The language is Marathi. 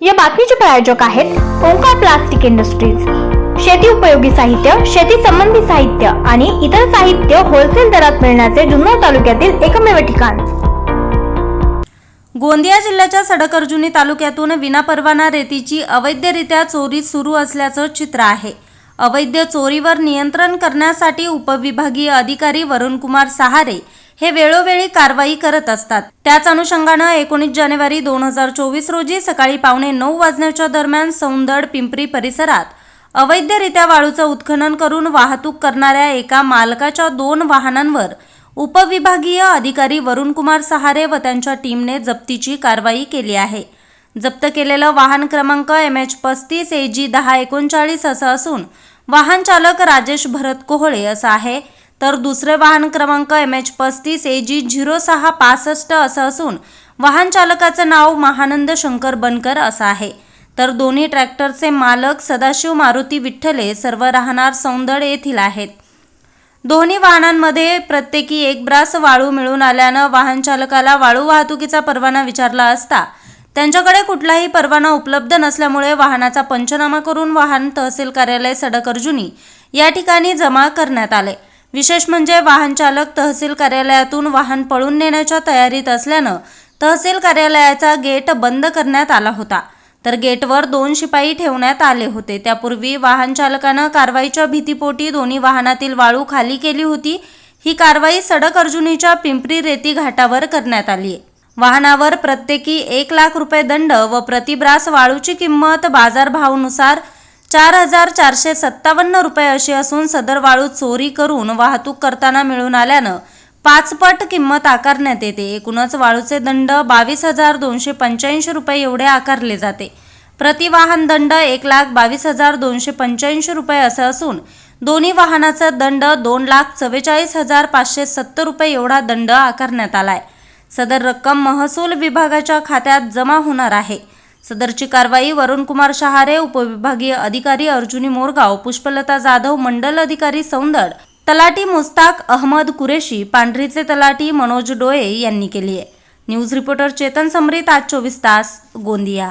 या बातमीचे प्रायोजक आहेत ओंकार प्लास्टिक इंडस्ट्रीज. शेती उपयोगी साहित्य शेती संबंधी साहित्य आणि इतर साहित्य होलसेल दरात मिळण्याचे जुन्नर तालुक्यातील एकमेव ठिकाण. गोंदिया जिल्ह्याच्या सडक अर्जुनी तालुक्यातून विनापरवाना रेतीची अवैधरित्या चोरी सुरू असल्याचं चित्र आहे. अवैध चोरीवर नियंत्रण करण्यासाठी उपविभागीय अधिकारी वरुणकुमार सहारे हे वेळोवेळी कारवाई करत असतात. त्याच अनुषंगानं एकोणीस जानेवारी दोन हजार चोवीस रोजी सकाळी पावणे नऊ वाजण्याच्या दरम्यान सौंदड पिंपरी परिसरात अवैधरित्या वाळूचं उत्खनन करून वाहतूक करणाऱ्या एका मालकाच्या दोन वाहनांवर उपविभागीय अधिकारी वरुणकुमार सहारे व त्यांच्या टीमने जप्तीची कारवाई केली आहे. जप्त केलेलं वाहन क्रमांक एम एच पस्तीस ए जी दहा एकोणचाळीस असं असून वाहन चालक राजेश भरत कोहळे असं आहे. तर दुसरे वाहन क्रमांक एम एच पस्तीस ए जी झिरो सहा पासष्ट असं असून वाहन चालकाचं नाव महानंद शंकर बनकर असं आहे. तर दोन्ही ट्रॅक्टरचे मालक सदाशिव मारुती विठ्ठले सर्व राहणार सौंदड येथील आहेत. दोन्ही वाहनांमध्ये प्रत्येकी एक ब्रास वाळू मिळून आल्यानं वाहन चालकाला वाळू वाहतुकीचा परवाना विचारला असता त्यांच्याकडे कुठलाही परवाना उपलब्ध नसल्यामुळे वाहनाचा पंचनामा करून वाहन तहसील कार्यालय सडक अर्जुनी या ठिकाणी जमा करण्यात आले. विशेष म्हणजे वाहनचालक तहसील कार्यालयातून वाहन पळून नेण्याच्या तयारीत असल्यानं तहसील कार्यालयाचा गेट बंद करण्यात आला होता. तर गेटवर दोन शिपाई ठेवण्यात आले होते. त्यापूर्वी वाहनचालकानं कारवाईच्या भीतीपोटी दोन्ही वाहनातील वाळू खाली केली होती. ही कारवाई सडक अर्जुनीच्या पिंपरी रेती घाटावर करण्यात आली. आहे वाहनावर प्रत्येकी एक लाख रुपये दंड व प्रतिब्रास वाळूची किंमत बाजारभावानुसार चार हजार चारशे सत्तावन्न रुपये अशी असून सदर वाळू चोरी करून वाहतूक करताना मिळून आल्यानं पाचपट किंमत आकारण्यात येते. एकूणच वाळूचे दंड बावीस हजार दोनशे पंच्याऐंशी रुपये एवढे आकारले जाते. प्रतिवाहन दंड एक लाख बावीस हजार दोनशे पंच्याऐंशी रुपये असं असून दोन्ही वाहनाचा दंड दोन लाख चव्वेचाळीस हजार पाचशे सत्तर रुपये एवढा दंड आकारण्यात आलाय. सदर रक्कम महसूल विभागाच्या खात्यात जमा होणार आहे. सदरची कारवाई वरुणकुमार शहारे उपविभागीय अधिकारी अर्जुनी मोरगाव पुष्पलता जाधव मंडल अधिकारी सौंदड तलाटी मुस्ताक अहमद कुरेशी पांढरीचे तलाटी मनोज डोळे यांनी केली आहे. न्यूज रिपोर्टर चेतन समरीत आज चोवीस तास गोंदिया.